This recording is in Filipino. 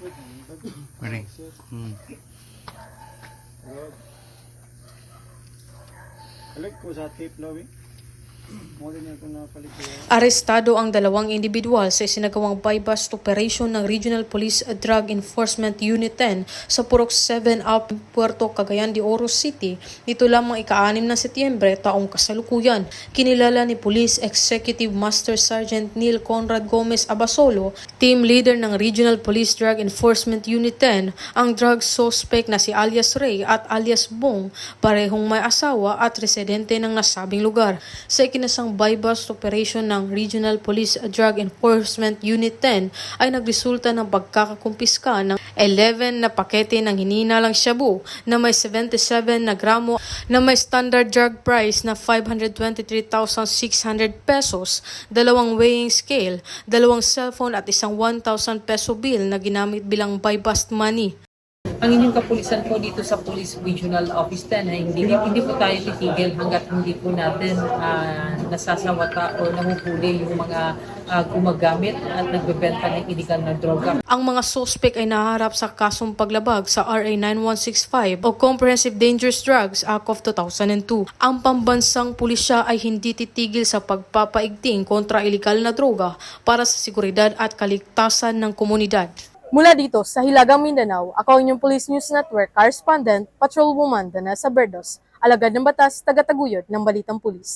Morning. Hmm. Hello. Hello, kung sa tape namin. Arestado ang dalawang individual sa isinagawang buy-bust operation ng Regional Police Drug Enforcement Unit 10 sa Purok 7 Up, Puerto Cagayan de Oro City. Ito lamang ika-6 ng Setyembre taong kasalukuyan. Kinilala ni Police Executive Master Sergeant Neil Conrad Gomez Abasolo, team leader ng Regional Police Drug Enforcement Unit 10, ang drug suspect na si alias Ray at alias Bong, parehong may asawa at residente ng nasabing lugar. Sa ikinasang buy-bust operation ng Regional Police Drug Enforcement Unit 10 ay nagresulta ng pagkakakumpiska ng 11 na pakete ng hininalang shabu na may 77 na gramo na may standard drug price na 523,600 pesos, dalawang weighing scale, dalawang cellphone at isang 1,000 peso bill na ginamit bilang buy-bust money. Ang inyong kapulisan po dito sa Police Regional Office 10 ay hindi, hindi po tayo titigil hanggat hindi po natin ah, nasasawata o nahuhuli yung mga ah, gumagamit at nagbebenta ng illegal na droga. Ang mga suspect ay naharap sa kasong paglabag sa RA 9165 o Comprehensive Dangerous Drugs Act of 2002. Ang pambansang pulisya ay hindi titigil sa pagpapaigting kontra ilegal na droga para sa seguridad at kaligtasan ng komunidad. Mula dito sa Hilagang Mindanao, ako ang inyong Police News Network correspondent, Patrolwoman Danessa Berdos, alagad ng batas, taga-taguyod ng Balitang Pulis.